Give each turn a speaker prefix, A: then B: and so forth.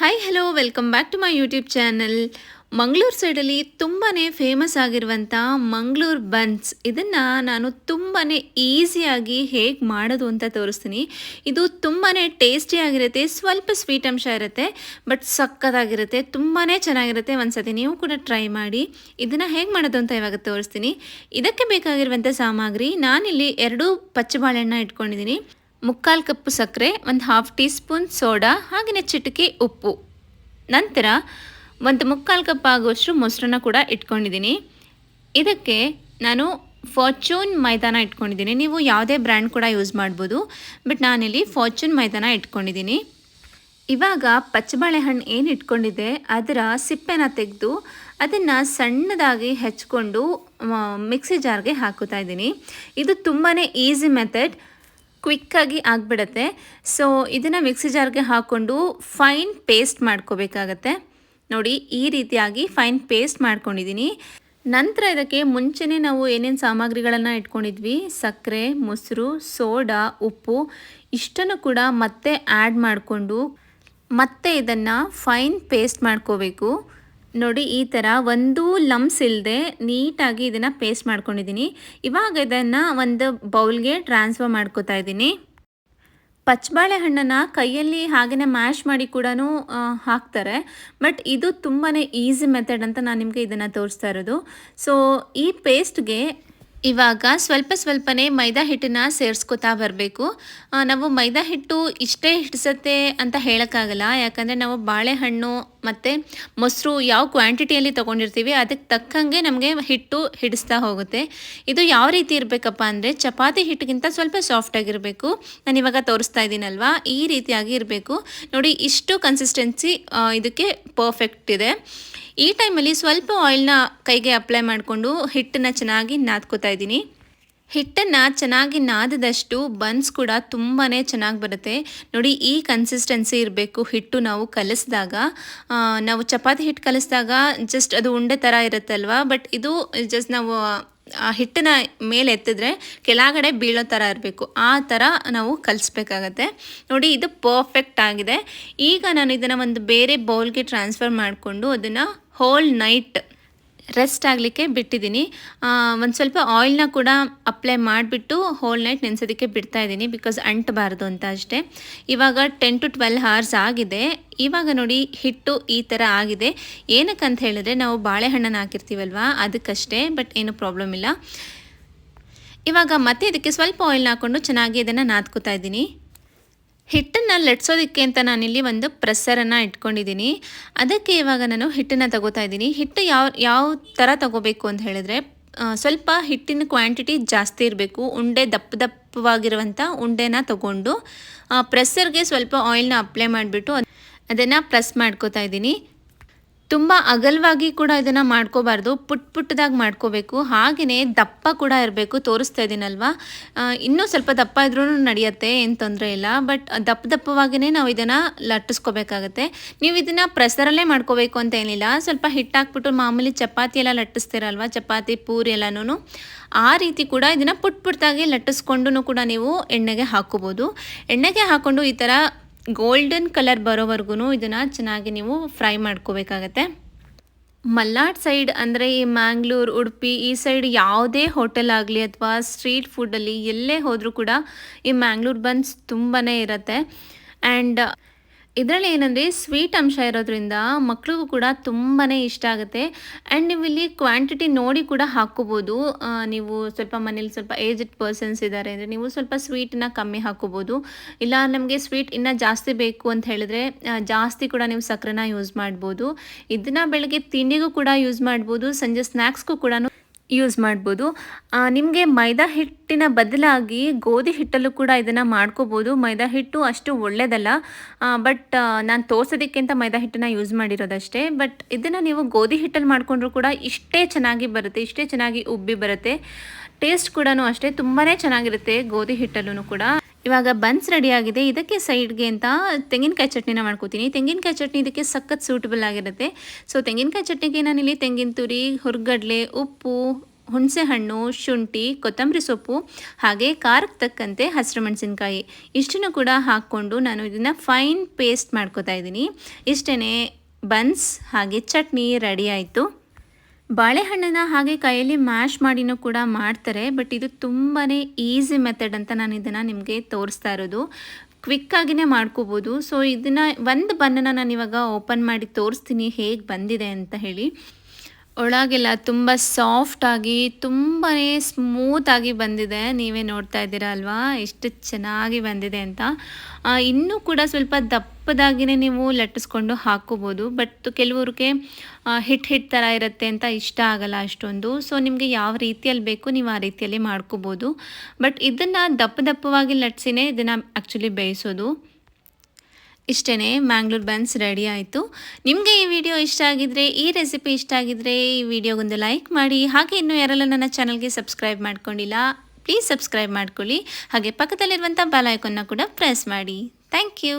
A: Hi hello welcome back to my YouTube channel Mangaluru ಸೈಡಲ್ಲಿ ತುಂಬಾ famous ಆಗಿರುವಂಥ Mangaluru buns ಇದನ್ನು ನಾನು ತುಂಬಾ ಈಸಿಯಾಗಿ ಹೇಗೆ ಮಾಡೋದು ಅಂತ ತೋರಿಸ್ತೀನಿ. ಇದು ತುಂಬಾ ಟೇಸ್ಟಿಯಾಗಿರುತ್ತೆ ಸ್ವಲ್ಪ ಸ್ವೀಟ್ ಅಂಶ ಇರುತ್ತೆ ಬಟ್ ಸಕ್ಕತ್ತಾಗಿರುತ್ತೆ ತುಂಬಾ ಚೆನ್ನಾಗಿರುತ್ತೆ. ಒಂದ್ಸತಿ ನೀವು ಕೂಡ ಟ್ರೈ ಮಾಡಿ, ಇದನ್ನು ಹೇಗೆ ಮಾಡೋದು ಅಂತ ಇವಾಗ ತೋರಿಸ್ತೀನಿ. ಇದಕ್ಕೆ ಬೇಕಾಗಿರುವಂಥ ಸಾಮಗ್ರಿ ನಾನಿಲ್ಲಿ ಎರಡು ಪಚ್ಚ ಬಾಳೆಹಣ್ಣ ಇಟ್ಕೊಂಡಿದ್ದೀನಿ. ಮುಕ್ಕಾಲು ಕಪ್ಪು ಸಕ್ಕರೆ, ಒಂದು ಹಾಫ್ ಟೀ ಸ್ಪೂನ್ ಸೋಡಾ ಹಾಗೆಯೇ ಚಿಟಿಕೆ ಉಪ್ಪು. ನಂತರ ಒಂದು ಮುಕ್ಕಾಲು ಕಪ್ ಆಗುವಷ್ಟು ಮೊಸರನ್ನ ಕೂಡ ಇಟ್ಕೊಂಡಿದ್ದೀನಿ. ಇದಕ್ಕೆ ನಾನು ಫಾರ್ಚೂನ್ ಮೈದಾನ ಇಟ್ಕೊಂಡಿದ್ದೀನಿ. ನೀವು ಯಾವುದೇ ಬ್ರ್ಯಾಂಡ್ ಕೂಡ ಯೂಸ್ ಮಾಡ್ಬೋದು, ಬಟ್ ನಾನಿಲ್ಲಿ ಫಾರ್ಚೂನ್ ಮೈದಾನ ಇಟ್ಕೊಂಡಿದ್ದೀನಿ. ಇವಾಗ ಪಚ್ಚಬಾಳೆಹಣ್ಣು ಏನು ಇಟ್ಕೊಂಡಿದೆ ಅದರ ಸಿಪ್ಪೆನ ತೆಗೆದು ಅದನ್ನು ಸಣ್ಣದಾಗಿ ಹೆಚ್ಕೊಂಡು ಮಿಕ್ಸಿ ಜಾರ್ಗೆ ಹಾಕುತ್ತಾ ಇದ್ದೀನಿ. ಇದು ತುಂಬಾ ಈಸಿ ಮೆಥಡ್. ಕ್ವಿಕ್ಕಾಗಿ ಆಗಿಬಿಡತ್ತೆ. ಸೊ ಇದನ್ನು ಮಿಕ್ಸಿ ಜಾರ್ಗೆ ಹಾಕ್ಕೊಂಡು ಫೈನ್ ಪೇಸ್ಟ್ ಮಾಡ್ಕೋಬೇಕಾಗತ್ತೆ. ನೋಡಿ, ಈ ರೀತಿಯಾಗಿ ಫೈನ್ ಪೇಸ್ಟ್ ಮಾಡ್ಕೊಂಡಿದ್ದೀನಿ ನಂತರ ಇದಕ್ಕೆ ಮುಂಚೆನೇ ನಾವು ಏನೇನು ಸಾಮಗ್ರಿಗಳನ್ನು ಇಟ್ಕೊಂಡಿದ್ವಿ? ಸಕ್ಕರೆ, ಮೊಸರು, ಸೋಡಾ, ಉಪ್ಪು, ಇಷ್ಟನ್ನು ಕೂಡ ಮತ್ತೆ ಆ್ಯಡ್ ಮಾಡಿಕೊಂಡು ಮತ್ತೆ ಇದನ್ನು ಫೈನ್ ಪೇಸ್ಟ್ ಮಾಡ್ಕೋಬೇಕು. ನೋಡಿ, ಈ ಥರ ಒಂದು ಲಮ್ಸ್ ಇಲ್ಲದೆ ನೀಟಾಗಿ ಇದನ್ನು ಪೇಸ್ಟ್ ಮಾಡ್ಕೊಂಡಿದ್ದೀನಿ. ಇವಾಗ ಇದನ್ನು ಒಂದು ಬೌಲ್ಗೆ ಟ್ರಾನ್ಸ್ಫರ್ ಮಾಡ್ಕೋತಾ ಇದ್ದೀನಿ. ಪಚ್ಚಬಾಳೆ ಹಣ್ಣನ್ನು ಕೈಯಲ್ಲಿ ಹಾಗೆಯೇ ಮ್ಯಾಶ್ ಮಾಡಿ ಕೂಡ ಹಾಕ್ತಾರೆ. ಬಟ್ ಇದು ತುಂಬಾ ಈಸಿ ಮೆಥಡ್ ಅಂತ ನಾನು ನಿಮಗೆ ಇದನ್ನು ತೋರಿಸ್ತಾ ಇರೋದು. ಸೊ, ಈ ಪೇಸ್ಟ್ಗೆ ಇವಾಗ ಸ್ವಲ್ಪ ಸ್ವಲ್ಪನೇ ಮೈದಾ ಹಿಟ್ಟನ್ನ ಸೇರಿಸ್ಕೊತಾ ಬರಬೇಕು. ನಾವು ಮೈದಾ ಹಿಟ್ಟು ಇಷ್ಟೇ ಹಿಡಿಸತ್ತೆ ಅಂತ ಹೇಳೋಕ್ಕಾಗಲ್ಲ. ಯಾಕಂದರೆ ನಾವು ಬಾಳೆಹಣ್ಣು ಮತ್ತು ಮೊಸರು ಯಾವ ಕ್ವಾಂಟಿಟಿಯಲ್ಲಿ ತೊಗೊಂಡಿರ್ತೀವಿ ಅದಕ್ಕೆ ತಕ್ಕಂಗೆ ನಮಗೆ ಹಿಟ್ಟು ಹಿಡಿಸ್ತಾ ಹೋಗುತ್ತೆ. ಇದು ಯಾವ ರೀತಿ ಇರಬೇಕಪ್ಪ ಅಂದರೆ ಚಪಾತಿ ಹಿಟ್ಟಿಗಿಂತ ಸ್ವಲ್ಪ ಸಾಫ್ಟಾಗಿರಬೇಕು ನಾನು ಇವಾಗ ತೋರಿಸ್ತಾ ಇದ್ದೀನಲ್ವಾ? ಈ ರೀತಿಯಾಗಿ ಇರಬೇಕು. ನೋಡಿ, ಇಷ್ಟು ಕನ್ಸಿಸ್ಟೆನ್ಸಿ ಇದಕ್ಕೆ ಪರ್ಫೆಕ್ಟ್ ಇದೆ. ಈ ಟೈಮಲ್ಲಿ ಸ್ವಲ್ಪ ಆಯಿಲ್ನ ಕೈಗೆ ಅಪ್ಲೈ ಮಾಡಿಕೊಂಡು ಹಿಟ್ಟನ್ನ ಚೆನ್ನಾಗಿ ನಾದ್ಕೋತಾ ಇದ್ದೀನಿ. ಹಿಟ್ಟನ್ನು ಚೆನ್ನಾಗಿ ನಾದದಷ್ಟು ಬನ್ಸ್ ಕೂಡ ತುಂಬಾ ಚೆನ್ನಾಗಿ ಬರುತ್ತೆ. ನೋಡಿ, ಈ ಕನ್ಸಿಸ್ಟೆನ್ಸಿ ಇರಬೇಕು ಹಿಟ್ಟು ನಾವು ಕಲಿಸಿದಾಗ. ನಾವು ಚಪಾತಿ ಹಿಟ್ಟು ಕಲಿಸಿದಾಗ ಜಸ್ಟ್ ಅದು ಉಂಡೆ ಥರ ಇರುತ್ತಲ್ವ? ಬಟ್ ಇದು ಜಸ್ಟ್ ನಾವು, ಆ, ಹಿಟ್ಟನ್ನ ಮೇಲೆ ಎತ್ತಿದ್ರೆ ಕೆಳಗಡೆ ಬೀಳೋ ಥರ ಇರಬೇಕು. ಆ ಥರ ನಾವು ಕಲಿಸ್ಬೇಕಾಗತ್ತೆ. ನೋಡಿ, ಇದು ಪರ್ಫೆಕ್ಟ್ ಆಗಿದೆ. ಈಗ ನಾನು ಇದನ್ನು ಒಂದು ಬೇರೆ ಬೌಲ್ಗೆ ಟ್ರಾನ್ಸ್ಫರ್ ಮಾಡಿಕೊಂಡು ಅದನ್ನು ಹೋಲ್ ನೈಟ್ ರೆಸ್ಟ್ ಆಗಲಿಕ್ಕೆ ಬಿಟ್ಟಿದ್ದೀನಿ. ಒಂದು ಸ್ವಲ್ಪ ಆಯಿಲ್ನ ಕೂಡ ಅಪ್ಲೈ ಮಾಡಿಬಿಟ್ಟು ಹೋಲ್ ನೈಟ್ ನೆನೆಸೋದಕ್ಕೆ ಬಿಡ್ತಾ ಇದ್ದೀನಿ ಬಿಕಾಸ್ ಅಂಟಬಾರ್ದು ಅಂತ ಅಷ್ಟೇ. ಇವಾಗ ಟೆನ್ ಟು ಟ್ವೆಲ್ ಹವರ್ಸ್ ಆಗಿದೆ. ಇವಾಗ ನೋಡಿ ಹಿಟ್ಟು ಈ ಥರ ಆಗಿದೆ. ಏನಕ್ಕಂತ ಹೇಳಿದ್ರೆ ನಾವು ಬಾಳೆಹಣ್ಣನ್ನು ಹಾಕಿರ್ತೀವಲ್ವಾ? ಅದಕ್ಕಷ್ಟೇ ಬಟ್ ಏನು ಪ್ರಾಬ್ಲಮ್ ಇಲ್ಲ. ಇವಾಗ ಮತ್ತೆ ಇದಕ್ಕೆ ಸ್ವಲ್ಪ ಆಯಿಲ್ನ ಹಾಕ್ಕೊಂಡು ಚೆನ್ನಾಗಿ ಇದನ್ನು ನಾದ್ಕೋತಾ ಇದ್ದೀನಿ. ಹಿಟ್ಟನ್ನು ಲಟ್ಸೋದಕ್ಕೆ ಅಂತ ನಾನಿಲ್ಲಿ ಒಂದು ಪ್ರೆಸ್ಸರನ್ನು ಇಟ್ಕೊಂಡಿದ್ದೀನಿ. ಅದಕ್ಕೆ ಇವಾಗ ನಾನು ಹಿಟ್ಟನ್ನು ತಗೋತಾ ಇದ್ದೀನಿ. ಹಿಟ್ಟು ಯಾವ ಯಾವ ಥರ ತಗೋಬೇಕು ಅಂತ ಹೇಳಿದ್ರೆ ಸ್ವಲ್ಪ ಹಿಟ್ಟಿನ ಕ್ವಾಂಟಿಟಿ ಜಾಸ್ತಿ ಇರಬೇಕು. ಉಂಡೆ ದಪ್ಪ ದಪ್ಪವಾಗಿರುವಂಥ ಉಂಡೆನ ತಗೊಂಡು ಪ್ರೆಸ್ಸರ್ಗೆ ಸ್ವಲ್ಪ ಆಯಿಲ್ನ ಅಪ್ಲೈ ಮಾಡಿಬಿಟ್ಟು ಅದನ್ನು ಪ್ರೆಸ್ ಮಾಡ್ಕೋತಾ ಇದ್ದೀನಿ. ತುಂಬ ಅಗಲವಾಗಿ ಕೂಡ ಇದನ್ನು ಮಾಡ್ಕೋಬಾರ್ದು, ಪುಟ್ ಪುಟ್ಟದಾಗಿ ಮಾಡ್ಕೋಬೇಕು. ಹಾಗೆಯೇ ದಪ್ಪ ಕೂಡ ಇರಬೇಕು, ತೋರಿಸ್ತಾ ಇದ್ದೀನಲ್ವಾ ಇನ್ನೂ ಸ್ವಲ್ಪ ದಪ್ಪ ಇದ್ರೂ ನಡೆಯುತ್ತೆ, ಏನು ತೊಂದರೆ ಇಲ್ಲ. ಬಟ್ ದಪ್ಪ ದಪ್ಪವಾಗಿಯೇ ನಾವು ಇದನ್ನು ಲಟ್ಟಿಸ್ಕೋಬೇಕಾಗತ್ತೆ. ನೀವು ಇದನ್ನು ಪ್ರೆಸರಲ್ಲೇ ಮಾಡ್ಕೋಬೇಕು ಅಂತ ಏನಿಲ್ಲ. ಸ್ವಲ್ಪ ಹಿಟ್ಟಾಕ್ಬಿಟ್ಟು ಮಾಮೂಲಿ ಚಪಾತಿ ಎಲ್ಲ ಲಟ್ಟಿಸ್ತೀರಲ್ವ? ಚಪಾತಿ, ಪೂರಿ ಎಲ್ಲನೂ ಆ ರೀತಿ ಕೂಡ ಇದನ್ನು ಪುಟ್ ಪುಟ್ಟದಾಗಿ ಲಟ್ಟಿಸ್ಕೊಂಡು ಕೂಡ ನೀವು ಎಣ್ಣೆಗೆ ಹಾಕೋಬೋದು ಎಣ್ಣೆಗೆ ಹಾಕ್ಕೊಂಡು ಈ ಥರ ಗೋಲ್ಡನ್ ಕಲರ್ ಬರೋವರೆಗೂ ಇದನ್ನು ಚೆನ್ನಾಗಿ ನೀವು ಫ್ರೈ ಮಾಡ್ಕೋಬೇಕಾಗತ್ತೆ. ಮಲ್ನಾಡ್ ಸೈಡ್ ಅಂದರೆ ಈ ಮ್ಯಾಂಗ್ಳೂರು, ಉಡುಪಿ ಈ ಸೈಡ್ ಯಾವುದೇ ಹೋಟೆಲ್ ಆಗಲಿ ಅಥವಾ ಸ್ಟ್ರೀಟ್ ಫುಡ್ಡಲ್ಲಿ ಎಲ್ಲೇ ಹೋದರೂ ಕೂಡ ಈ ಮ್ಯಾಂಗ್ಳೂರ್ ಬನ್ಸ್ ತುಂಬಾ ಇರುತ್ತೆ. ಆ್ಯಂಡ್ ಇದರಲ್ಲಿ ಏನಂದರೆ ಸ್ವೀಟ್ ಅಂಶ ಇರೋದ್ರಿಂದ ಮಕ್ಕಳಿಗೂ ಕೂಡ ತುಂಬಾ ಇಷ್ಟ ಆಗುತ್ತೆ. ಆ್ಯಂಡ್ ನೀವು ಇಲ್ಲಿ ಕ್ವಾಂಟಿಟಿ ನೋಡಿ ಕೂಡ ಹಾಕೋಬೋದು ನೀವು ಸ್ವಲ್ಪ ಮನೇಲಿ ಸ್ವಲ್ಪ ಏಜ್ಡ್ ಪರ್ಸನ್ಸ್ ಇದ್ದಾರೆ ಅಂದರೆ ನೀವು ಸ್ವಲ್ಪ ಸ್ವೀಟನ್ನ ಕಮ್ಮಿ ಹಾಕೋಬೋದು ಇಲ್ಲ ನಮಗೆ ಸ್ವೀಟ್ ಇನ್ನೂ ಜಾಸ್ತಿ ಬೇಕು ಅಂತ ಹೇಳಿದ್ರೆ ಜಾಸ್ತಿ ಕೂಡ ನೀವು ಸಕ್ಕರೆನ ಯೂಸ್ ಮಾಡ್ಬೋದು. ಇದನ್ನ ಬೆಳಗ್ಗೆ ತಿಂಡಿಗೂ ಕೂಡ ಯೂಸ್ ಮಾಡ್ಬೋದು. ಸಂಜೆ ಸ್ನ್ಯಾಕ್ಸ್ಗೂ ಕೂಡ ಯೂಸ್ ಮಾಡ್ಬೋದು. ನಿಮಗೆ ಮೈದಾ ಹಿಟ್ಟಿನ ಬದಲಾಗಿ ಗೋಧಿ ಹಿಟ್ಟಲ್ಲೂ ಕೂಡ ಇದನ್ನು ಮಾಡ್ಕೋಬೋದು. ಮೈದಾ ಹಿಟ್ಟು ಅಷ್ಟು ಒಳ್ಳೆಯದಲ್ಲ ಬಟ್ ನಾನು ತೋರ್ಸೋದಕ್ಕಿಂತ ಮೈದಾ ಹಿಟ್ಟನ್ನು ಯೂಸ್ ಮಾಡಿರೋದಷ್ಟೇ. ಬಟ್ ಇದನ್ನು ನೀವು ಗೋಧಿ ಹಿಟ್ಟಲ್ಲಿ ಮಾಡಿಕೊಂಡ್ರೂ ಕೂಡ ಇಷ್ಟೇ ಚೆನ್ನಾಗಿ ಬರುತ್ತೆ. ಇಷ್ಟೇ ಚೆನ್ನಾಗಿ ಉಬ್ಬಿ ಬರುತ್ತೆ. ಟೇಸ್ಟ್ ಕೂಡ ಅಷ್ಟೇ. ತುಂಬಾ ಚೆನ್ನಾಗಿರುತ್ತೆ ಗೋಧಿ ಹಿಟ್ಟಲ್ಲೂ ಕೂಡ. ಇವಾಗ ಬನ್ಸ್ ರೆಡಿ ಆಗಿದೆ. ಇದಕ್ಕೆ ಸೈಡ್ಗೆ ಅಂತ ತೆಂಗಿನಕಾಯಿ ಚಟ್ನಿನ ಮಾಡ್ಕೋತೀನಿ. ತೆಂಗಿನಕಾಯಿ ಚಟ್ನಿ ಇದಕ್ಕೆ ಸಖತ್ ಸೂಟಬಲ್ ಆಗಿರುತ್ತೆ. ಸೊ ತೆಂಗಿನಕಾಯಿ ಚಟ್ನಿಗೆ ನಾನಿಲ್ಲಿ ತೆಂಗಿನ ತುರಿ, ಹುರ್ಗಡ್ಲೆ, ಉಪ್ಪು ಹುಣಸೆ ಹಣ್ಣು ಶುಂಠಿ, ಕೊತ್ತಂಬರಿ ಸೊಪ್ಪು, ಹಾಗೆ ಖಾರಕ್ಕೆ ತಕ್ಕಂತೆ ಹಸಿರು ಮೆಣಸಿನ್ಕಾಯಿ ಇಷ್ಟನ್ನು ಕೂಡ ಹಾಕ್ಕೊಂಡು ನಾನು ಇದನ್ನು ಫೈನ್ ಪೇಸ್ಟ್ ಮಾಡ್ಕೋತಾ ಇದ್ದೀನಿ. ಇಷ್ಟೇ ಬನ್ಸ್ ಹಾಗೆ ಚಟ್ನಿ ರೆಡಿ ಆಯಿತು. ಬಾಳೆಹಣ್ಣನ್ನು ಹಾಗೆ ಕೈಯಲ್ಲಿ ಮ್ಯಾಶ್ ಮಾಡಿನೂ ಕೂಡ ಮಾಡ್ತಾರೆ, ಬಟ್ ಇದು ತುಂಬಾ ಈಸಿ ಮೆಥಡ್ ಅಂತ ನಾನು ಇದನ್ನು ನಿಮಗೆ ತೋರಿಸ್ತಾ ಇರೋದು. ಕ್ವಿಕ್ಕಾಗಿಯೇ ಮಾಡ್ಕೋಬೋದು. ಸೊ ಇದನ್ನು ಒಂದು ಬನ್ನನ್ನು ನಾನು ಇವಾಗ ಓಪನ್ ಮಾಡಿ ತೋರಿಸ್ತೀನಿ ಹೇಗೆ ಬಂದಿದೆ ಅಂತ ಹೇಳಿ. ಒಳಗೆಲ್ಲ ತುಂಬ ಸಾಫ್ಟಾಗಿ ತುಂಬಾ ಸ್ಮೂತಾಗಿ ಬಂದಿದೆ. ನೀವೇ ನೋಡ್ತಾ ಇದ್ದೀರಾ ಅಲ್ವಾ? ಎಷ್ಟು ಚೆನ್ನಾಗಿ ಬಂದಿದೆ ಅಂತ. ಇನ್ನೂ ಕೂಡ ಸ್ವಲ್ಪ ದಪ್ಪದಾಗಿಯೇ ನೀವು ಲಟ್ಟಿಸ್ಕೊಂಡು ಹಾಕೋಬೋದು ಬಟ್ ಕೆಲವ್ರಿಗೆ ಹಿಟ್ ಹಿಟ್ ಥರ ಇರುತ್ತೆ ಅಂತ ಇಷ್ಟ ಆಗಲ್ಲ ಅಷ್ಟೊಂದು. ಸೊ ನಿಮಗೆ ಯಾವ ರೀತಿಯಲ್ಲಿ ಬೇಕು ನೀವು ಆ ರೀತಿಯಲ್ಲಿ ಮಾಡ್ಕೋಬೋದು. ಬಟ್ ಇದನ್ನು ದಪ್ಪ ದಪ್ಪವಾಗಿ ಲಟ್ಸಿನೇ ಇದನ್ನು ಆ್ಯಕ್ಚುಲಿ ಬೇಯಿಸೋದು. ಇಷ್ಟೇ ಮ್ಯಾಂಗ್ಳೂರ್ ಬನ್ಸ್ ರೆಡಿ ಆಯಿತು. ನಿಮಗೆ ಈ ವಿಡಿಯೋ ಇಷ್ಟ ಆಗಿದ್ರೆ, ಈ ರೆಸಿಪಿ ಇಷ್ಟ ಆಗಿದ್ರೆ, ಈ ವಿಡಿಯೋಗೊಂದು ಲೈಕ್ ಮಾಡಿ, ಹಾಗೆ ಇನ್ನೂ ಯಾರೆಲ್ಲ ನನ್ನ ಚಾನಲ್ಗೆ ಸಬ್ಸ್ಕ್ರೈಬ್ ಮಾಡ್ಕೊಂಡಿಲ್ಲ ಪ್ಲೀಸ್ ಸಬ್ಸ್ಕ್ರೈಬ್ ಮಾಡ್ಕೊಳ್ಳಿ. ಹಾಗೆ ಪಕ್ಕದಲ್ಲಿರುವಂಥ ಬೆಲ್ ಐಕನ್ನ ಕೂಡ ಪ್ರೆಸ್ ಮಾಡಿ. Thank you